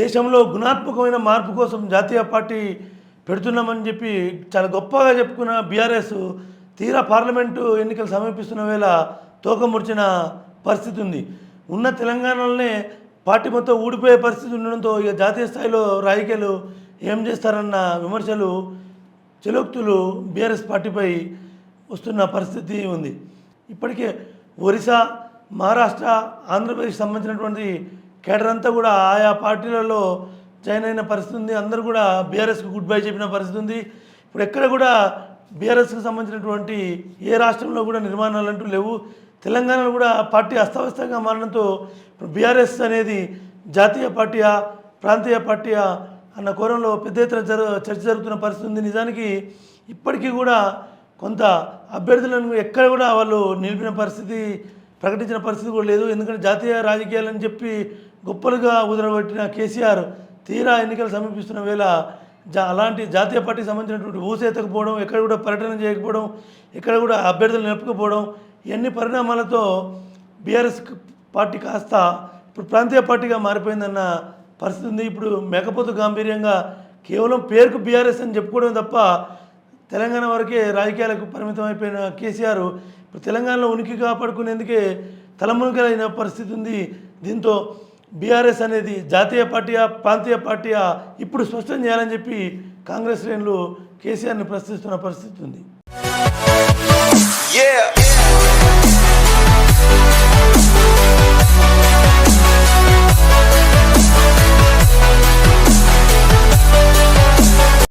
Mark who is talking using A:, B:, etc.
A: దేశంలో గుణాత్మకమైన మార్పు కోసం జాతీయ పార్టీ పెడుతున్నామని చెప్పి చాలా గొప్పగా చెప్పుకున్న బీఆర్ఎస్ తీరా పార్లమెంటు ఎన్నికలు సమీపిస్తున్న వేళ తోకముడిచిన పరిస్థితి ఉంది. ఉన్న తెలంగాణలోనే పార్టీ మొత్తం ఊడిపోయే పరిస్థితి ఉండడంతో ఇక జాతీయ స్థాయిలో రాజకీయాలు ఏం చేస్తారన్న విమర్శలు చెలోక్తులు బీఆర్ఎస్ పార్టీపై వస్తున్న పరిస్థితి ఉంది. ఇప్పటికే ఒరిస్సా మహారాష్ట్ర ఆంధ్రప్రదేశ్ సంబంధించినటువంటి కేడర్ అంతా కూడా ఆయా పార్టీలలో జాయిన్ అయిన పరిస్థితి ఉంది. అందరూ కూడా బీఆర్ఎస్కి గుడ్ బై చెప్పిన పరిస్థితి ఉంది. ఇప్పుడు ఎక్కడ కూడా బీఆర్ఎస్కి సంబంధించినటువంటి ఏ రాష్ట్రంలో కూడా నిర్మాణాలు అంటూ లేవు. తెలంగాణలో కూడా పార్టీ అస్తవ్యస్తంగా మారడంతో ఇప్పుడు బీఆర్ఎస్ అనేది జాతీయ పార్టీయా ప్రాంతీయ పార్టీయా అన్న కోణంలో పెద్ద ఎత్తున చర్చ జరుగుతున్న పరిస్థితి ఉంది. నిజానికి ఇప్పటికీ కూడా కొంత అభ్యర్థులను ఎక్కడ కూడా వాళ్ళు నిలిపిన పరిస్థితి ప్రకటించిన పరిస్థితి కూడా లేదు. ఎందుకంటే జాతీయ రాజకీయాలని చెప్పి గొప్పలుగా ఉదరబెట్టిన కేసీఆర్ తీరా ఎన్నికలు సమీపిస్తున్న వేళ జా అలాంటి జాతీయ పార్టీకి సంబంధించినటువంటి ఊసేతకపోవడం ఎక్కడ కూడా పర్యటన చేయకపోవడం ఎక్కడ కూడా అభ్యర్థులు నిలపకపోవడం ఇవన్నీ పరిణామాలతో బీఆర్ఎస్ పార్టీ కాస్త ఇప్పుడు ప్రాంతీయ పార్టీగా మారిపోయిందన్న పరిస్థితి ఉంది. ఇప్పుడు మేకపోతు గాంభీర్యంగా కేవలం పేరుకు బీఆర్ఎస్ అని చెప్పుకోవడం తప్ప తెలంగాణ వరకే రాజకీయాలకు పరిమితం అయిపోయిన కేసీఆర్ ఇప్పుడు తెలంగాణలో ఉనికి కాపాడుకునేందుకే తలమునికలైన పరిస్థితి ఉంది. దీంతో బీఆర్ఎస్ అనేది జాతీయ పార్టీయా ప్రాంతీయ పార్టీయా ఇప్పుడు స్పష్టం చేయాలని చెప్పి కాంగ్రెస్ శ్రేణులు కేసీఆర్ని ప్రశ్నిస్తున్న పరిస్థితి ఉంది.